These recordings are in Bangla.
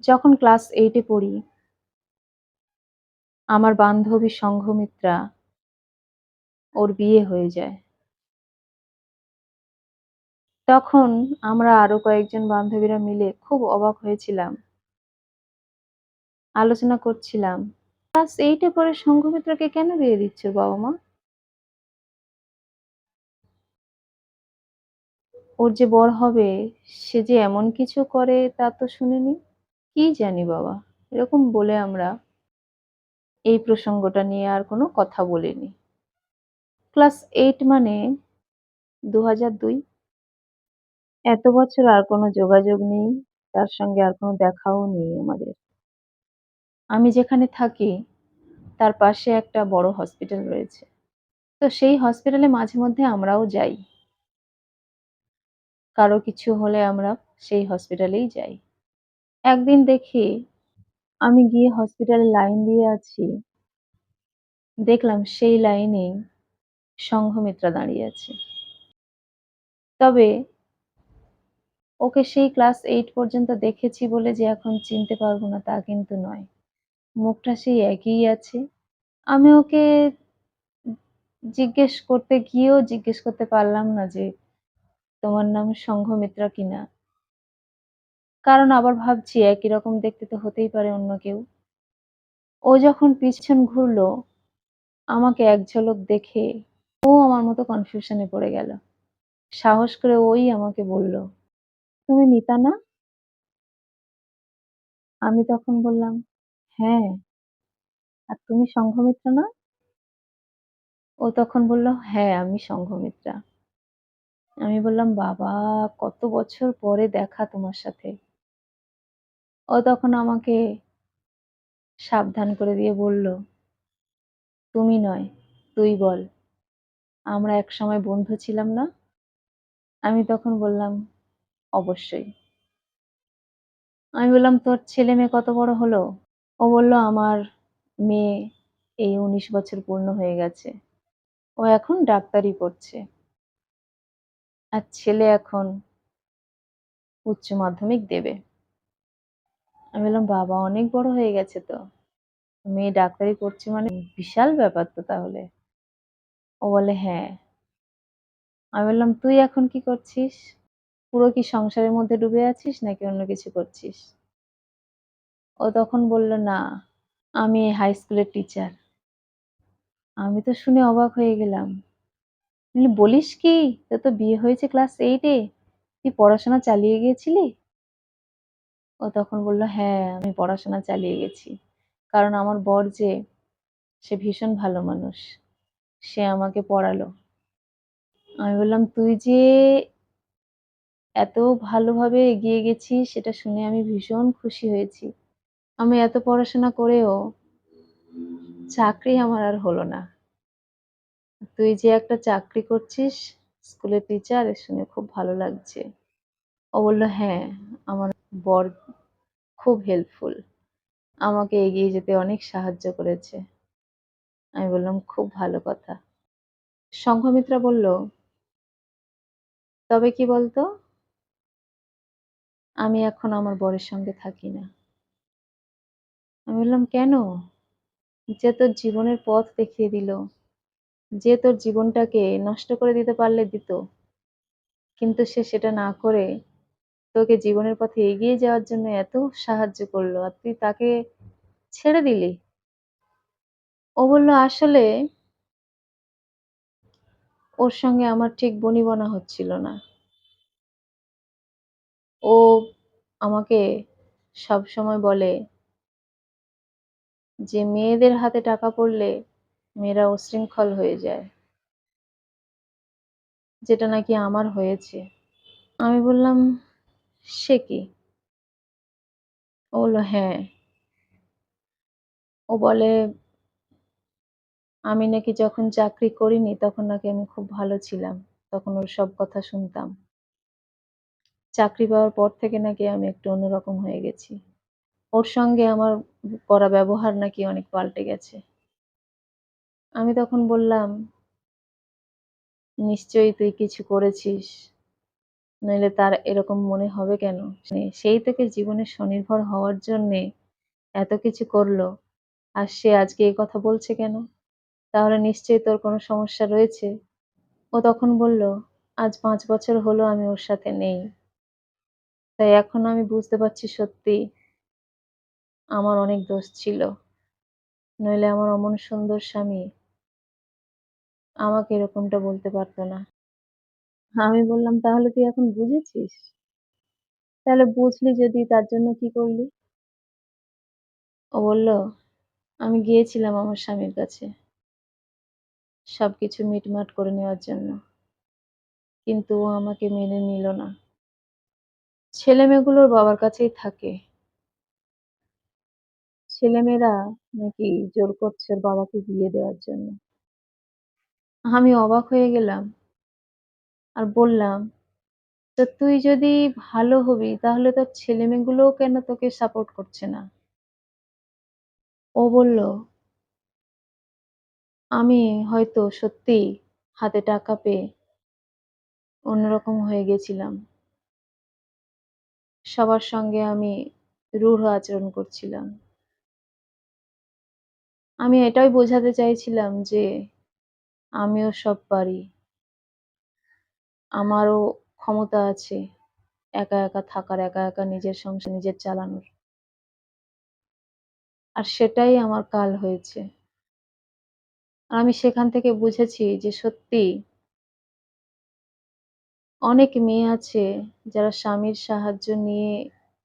যখন ক্লাস এইটে পড়ি আমার বান্ধবী সংঘমিত্রা ওর বিয়ে হয়ে যায়। তখন আমরা আরও কয়েকজন বান্ধবীরা মিলে খুব অবাক হয়েছিলাম। আলোচনা করছিলাম, ক্লাস 8 এ পড়ে সংঘমিত্রাকে কেন বিয়ে দিচ্ছে ওর বাবা-মা? ওর যে বর হবে সে যে এমন কিছু করে তা তো শুনিনি। কি জানি বাবা, এরকম বলে আমরা এই প্রসঙ্গটা নিয়ে আর কোনো কথা বলিনি। ক্লাস এইট মানে ২০০২ এত বছর আর কোনো যোগাযোগ নেই, তার সঙ্গে আর কোনো দেখাও নেই আমাদের। আমি যেখানে থাকি তার পাশে একটা বড় হসপিটাল রয়েছে। তো সেই হসপিটালে মাঝে মধ্যে আমরাও যাই। কারও কিছু হলে আমরা সেই হসপিটালেই যাই। একদিন দেখি আমি গিয়ে হসপিটালে লাইন দিয়ে আছি। দেখলাম সেই লাইনেই সংঘমিত্রা দাঁড়িয়ে আছে। তবে ওকে সেই ক্লাস এইট পর্যন্ত দেখেছি বলে যে এখন চিনতে পারব না তা কিন্তু নয়। মুখটা সেই একই আছে। আমি ওকে জিজ্ঞেস করতে গিয়েও জিজ্ঞেস করতে পারলাম না যে, "তোমার নাম সংঘমিত্রা কিনা?" কারণ আবার ভাবছি একই রকম দেখতে তো হতেই পারে অন্য কেউ। ও যখন পিছন ঘুরলো, আমাকে এক ঝলক দেখে ও আমার মতো কনফিউশন পড়ে গেল। সাহস করে ওই আমাকে বলল, "তুমি মিতা না?" আমি তখন বললাম, "হ্যাঁ।" "আর তুমি সংঘমিত্রা না?" ও তখন বলল, "হ্যাঁ, আমি সংঘমিত্রা।" আমি বললাম, "বাবা! কত বছর পরে দেখা তোমার সাথে।" ও তখন আমাকে সাবধান করে দিয়ে বলল, "তুমি নয়, তুই বল। আমরা একসময় বন্ধু ছিলাম না?" আমি তখন বললাম, "অবশ্যই।" আমি বললাম, "তোর ছেলে-মেয়ে কত বড় হলো?" ও বলল, "আমার মেয়ে এই ১৯ বছর পূর্ণ হয়ে গেছে। ও এখন ডাক্তারি পড়ছে। আর ছেলে এখন উচ্চ মাধ্যমিক দেবে।" আমি বললাম, "বাবা! অনেক বড় হয়ে গেছে তো। মেয়ে ডাক্তারি পড়ছে মানে বিশাল ব্যাপার তো তাহলে।" ও বলে, "হ্যাঁ।" আমি বললাম, "তুই এখন কি করছিস? পুরো কি সংসারের মধ্যে ডুবে আছিস নাকি অন্য কিছু করছিস?" ও তখন বলল, "না, আমি হাই স্কুলের টিচার।" আমি তো শুনে অবাক হয়ে গেলাম। "বলিস কি? তোর তো বিয়ে হয়েছে ক্লাস 8 এ। তুই পড়াশোনা চালিয়ে গিয়েছিলি?" ও তখন বলল, "হ্যাঁ, আমি পড়াশোনা চালিয়ে গেছি। কারণ আমার বর যে সে ভীষণ ভালো মানুষ। সে আমাকে পড়ালো।" আমি বললাম, "তুই যে এত ভালোভাবে এগিয়ে গেছিস সেটা শুনে আমি ভীষণ খুশি হয়েছি। আমি এত পড়াশোনা করেও চাকরি আমার আর হলো না। তুই যে একটা চাকরি করছিস স্কুলের টিচার শুনে খুব ভালো লাগছে।" ও বলল "হ্যাঁ, আমার বর খুব হেল্পফুল। আমাকে এগিয়ে যেতে অনেক সাহায্য করেছে।" আমি বললাম, "খুব ভালো কথা।" সংঘমিত্রা বলল, "তবে কি বলতো? আমি এখন আমার বরের সঙ্গে থাকি না।" আমি বললাম, "কেন? যে তোর জীবনের পথ দেখিয়ে দিল, যে তোর জীবনটাকে নষ্ট করে দিতে পারলে দিত। কিন্তু সে সেটা না করে তোকে জীবনের পথে এগিয়ে যাওয়ার জন্য এত সাহায্য করল আর তুই তাকে ছেড়ে দিলি?" ও বলল, "আসলে ওর সঙ্গে আমার ঠিক বনিবনা হচ্ছিল না। ও আমাকে সবসময় বলে যে মেয়েদের হাতে টাকা পড়লে মেয়েরা উচ্ছৃঙ্খল হয়ে যায়। যেটা নাকি আমার হয়েছে।" আমি বললাম, "সে কি?" ও বলল, "হ্যাঁ।" ও বলে, "আমি নাকি যখন চাকরি করিনি তখন নাকি আমি খুব ভালো ছিলাম। তখন ওর সব কথা শুনতাম। চাকরি পাওয়ার পর থেকে নাকি আমি একটু অন্যরকম হয়ে গেছি। ওর সঙ্গে আমার করা ব্যবহার নাকি অনেক পাল্টে গেছে।" আমি তখন বললাম, "নিশ্চয়ই তুই কিছু করেছিস নইলে তার এরকম মনে হবে কেন? সেই থেকে জীবনে স্বনির্ভর হওয়ার জন্যে এত কিছু করল। আর সে আজকে এই কথা বলছে কেন? তাহলে নিশ্চয়ই তোর কোনো সমস্যা রয়েছে। ও তখন বলল, আজ পাঁচ বছর হলো আমি ওর সাথে নেই। তাই এখন আমি বুঝতে পারছি সত্যি আমার অনেক দোষ ছিল। নইলে আমার অমন সুন্দর স্বামী আমাকে এরকমটা বলতে পারতো না। আমি বললাম, "তাহলে তুই এখন বুঝেছিস? তাহলে বুঝলি যদি তার জন্য কি করলি?" ও বলল, "আমি গিয়েছিলাম আমার স্বামীর কাছে। সবকিছু মিটমাট করে নেওয়ার জন্য। কিন্তু ও আমাকে মেনে নিল না। ছেলেমেয়েগুলোর বাবার কাছেই থাকে। ছেলেমেয়েরা নাকি জোর করছে ওর বাবাকে বিয়ে দেওয়ার জন্য।" আমি অবাক হয়ে গেলাম। আর বললাম, "তো তুই যদি ভালো হবি তাহলে তোর ছেলে ছেলেমেয়েগুলোও কেন তোকে সাপোর্ট করছে না?" ও বলল, "আমি হয়তো সত্যিই হাতে টাকা পেয়ে অন্যরকম হয়ে গেছিলাম। সবার সঙ্গে আমি রূঢ় আচরণ করছিলাম। আমি এটাই বোঝাতে চাইছিলাম যে আমিও সব পারি। আমারও ক্ষমতা আছে একা, একা থাকার, একা, একা নিজের সংসার নিজের চালানোর। আর সেটাই আমার কাল হয়েছে। আমি সেখান থেকে বুঝেছি যে সত্যিই অনেক মেয়ে আছে যারা স্বামীর সাহায্য নিয়ে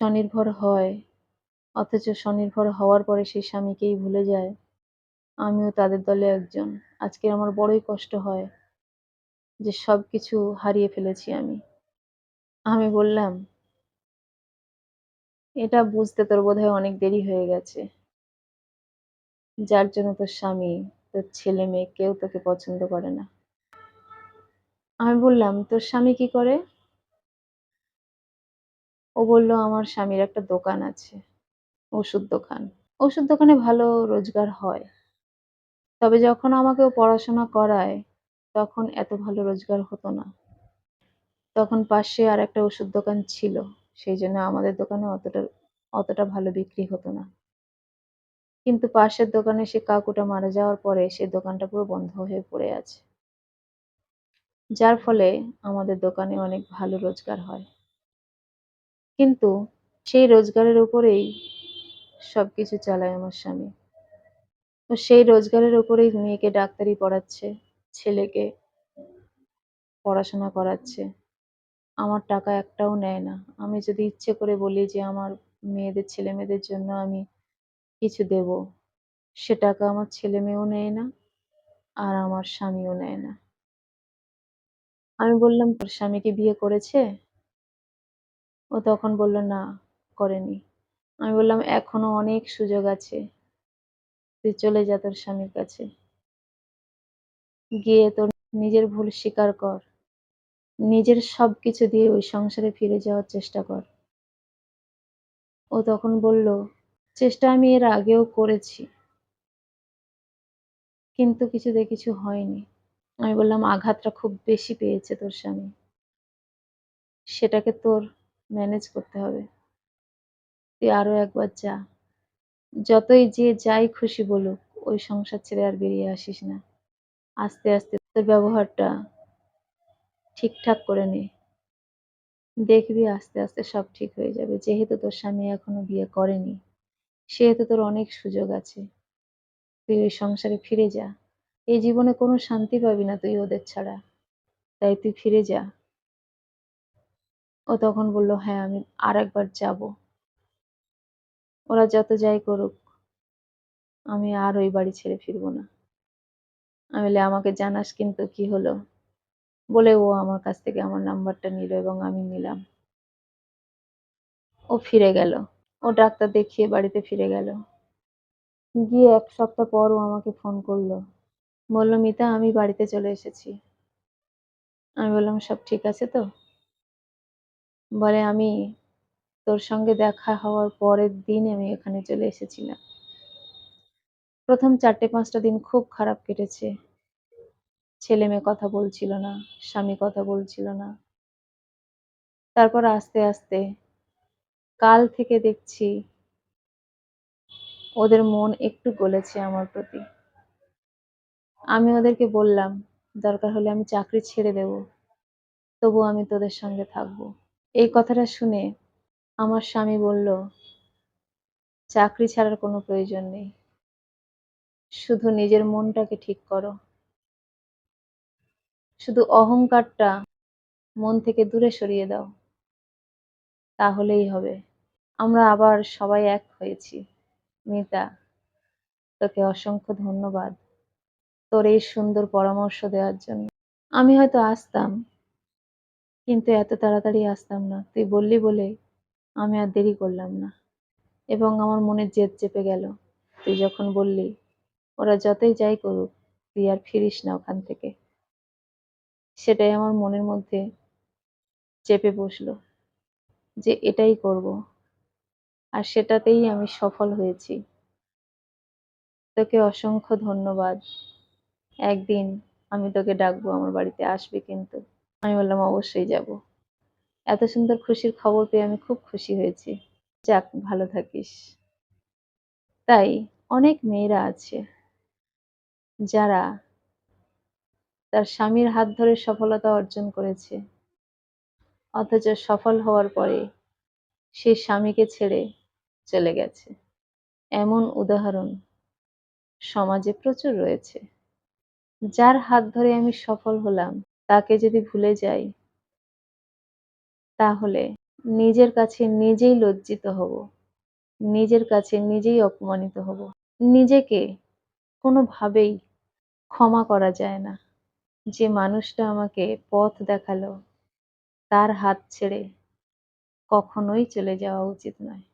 স্বনির্ভর হয়, অথচ স্বনির্ভর হওয়ার পরে সেই স্বামীকেই ভুলে যায়। আমিও তাদের দলে একজন। আজকে আমার বড়ই কষ্ট হয় যে সবকিছু হারিয়ে ফেলেছি আমি। আমি বললাম, "এটা বুঝতে তোর বোধহয় অনেক দেরি হয়ে গেছে। যার জন্য তোর স্বামী, তোর ছেলে মেয়ে কেউ তোকে পছন্দ করে না।" আমি বললাম, "তোর স্বামী কি করে?" ও বলল, "আমার স্বামীর একটা দোকান আছে, ওষুধ দোকান। ওষুধ দোকানে ভালো রোজগার হয়। তবে যখন আমাকে পড়াশোনা করায়, তখন এত ভালো রোজগার হতো না। তখন পাশে আর একটা ওষুধ দোকান ছিল। সেই জন্য আমাদের দোকানে অতটা অতটা ভালো বিক্রি হতো না। কিন্তু পাশের দোকানে সে কাকুটা মারা যাওয়ার পরে সে দোকানটা পুরো বন্ধ হয়ে পড়ে আছে। যার ফলে আমাদের দোকানে অনেক ভালো রোজগার হয়। কিন্তু সেই রোজগারের উপরেই সবকিছু চালায় আমার স্বামী। ও সেই রোজগারের উপরেই মেয়েকে ডাক্তারি পড়াচ্ছে, ছেলেকে পড়াশোনা করাচ্ছে। আমার টাকা একটাও নেয় না। আমি যদি ইচ্ছে করে বলি যে আমার মেয়েদের ছেলেমেয়েদের জন্য আমি কিছু দেব, সে টাকা আমার ছেলে মেয়েও নেয় না, আর আমার স্বামীও নেয় না। আমি বললাম, "তোর স্বামী কি বিয়ে করেছে?" ও তখন বলল, "না, করেনি।" আমি বললাম, "এখনও অনেক সুযোগ আছে। তুই চলে যা তোর স্বামীর কাছে। গিয়ে তোর নিজের ভুল স্বীকার কর। নিজের সবকিছু দিয়ে ওই সংসারে ফিরে যাওয়ার চেষ্টা কর।" ও তখন বলল, "চেষ্টা আমি এর আগেও করেছি। কিন্তু কিছুতে কিছু হয়নি।" আমি বললাম, "আঘাতটা খুব বেশি পেয়েছে তোর স্বামী। সেটাকে তোর ম্যানেজ করতে হবে। তুই আরও একবার যা। যতই যে যাই খুশি বলুক, ওই সংসার ছেড়ে আর বেরিয়ে আসিস না। আস্তে, আস্তে তোর ব্যবহারটা ঠিকঠাক করে নে। দেখবি আস্তে, আস্তে সব ঠিক হয়ে যাবে। যেহেতু তোর স্বামী এখনও বিয়ে করেনি, সেহেতু তোর অনেক সুযোগ আছে। তুই ওই সংসারে ফিরে যা। এই জীবনে কোনো শান্তি পাবি না তুই ওদের ছাড়া। তাই তুই ফিরে যা।" ও তখন বলল, "হ্যাঁ, আমি আর একবার যাব ওরা যত যাই করুক, আমি আর ওই বাড়ি ছেড়ে ফিরব না।" আমি বলি, "আমাকে জানাস কিন্তু কি হলো?" বলে ও আমার কাছ থেকে আমার নাম্বারটা নিল এবং আমি নিলাম। ও ফিরে গেল। ও ডাক্তার দেখিয়ে বাড়িতে ফিরে গেল। গিয়ে এক সপ্তাহ পর ও আমাকে ফোন করল বলল, "মিতা আমি বাড়িতে চলে এসেছি।" আমি বললাম, "সব ঠিক আছে তো?" বলে, "আমি তোর সঙ্গে দেখা হওয়ার পরের দিন আমি এখানে চলে এসেছিলাম। প্রথম ৪টে-৫টা দিন খুব খারাপ কেটেছে। ছেলে মেয়ে কথা বলছিল না, স্বামী কথা বলছিল না। তারপর আস্তে, আস্তে কাল থেকে দেখছি ওদের মন একটু গলেছে আমার প্রতি। আমি ওদেরকে বললাম, "দরকার হলে আমি চাকরি ছেড়ে দেব। তবুও আমি তোদের সঙ্গে থাকব।" এই কথাটা শুনে আমার স্বামী বলল, "চাকরি ছাড়ার কোনো প্রয়োজন নেই। শুধু নিজের মনটাকে ঠিক করো। শুধু অহংকারটা মন থেকে দূরে সরিয়ে দাও। তাহলেই হবে।" আমরা আবার সবাই এক হয়েছি। মিতা, তোকে অসংখ্য ধন্যবাদ তোর এই সুন্দর পরামর্শ দেওয়ার জন্য। আমি হয়তো আসতাম, কিন্তু এত তাড়াতাড়ি আসতাম না। তুই বললি বলে আমি আর দেরি করলাম না এবং আমার মনে জেদ চেপে গেল। তুই যখন বললি, ওরা যতই যাই করুক, তুই আর ফিরিস না ওখান থেকে। সেটাই আমার মনের মধ্যে চেপে বসল যে এটাই করব। আর সেটাতেই আমি সফল হয়েছি। তোকে অসংখ্য ধন্যবাদ। একদিন আমি তোকে ডাকবো আমার বাড়িতে আসবে কিন্তু। আমি বললাম অবশ্যই যাব। এত সুন্দর খুশির খবর পেয়ে আমি খুব খুশি হয়েছি। যাক ভালো থাকিস। তাই অনেক মেয়েরা আছে যারা তার স্বামীর হাত ধরে সফলতা অর্জন করেছে। অথচ সফল হওয়ার পরে সে স্বামীকে ছেড়ে চলে গেছে। এমন উদাহরণ সমাজে প্রচুর রয়েছে। যার হাত ধরে আমি সফল হলাম, তাকে যদি ভুলে যাই, তাহলে নিজের কাছে নিজেই লজ্জিত হব। নিজের কাছে নিজেই অপমানিত হব। নিজেকে কোনোভাবেই ক্ষমা করা যায় না। যে মানুষটা আমাকে পথ দেখাল, তার হাত ছেড়ে কখনোই চলে যাওয়া উচিত নয়।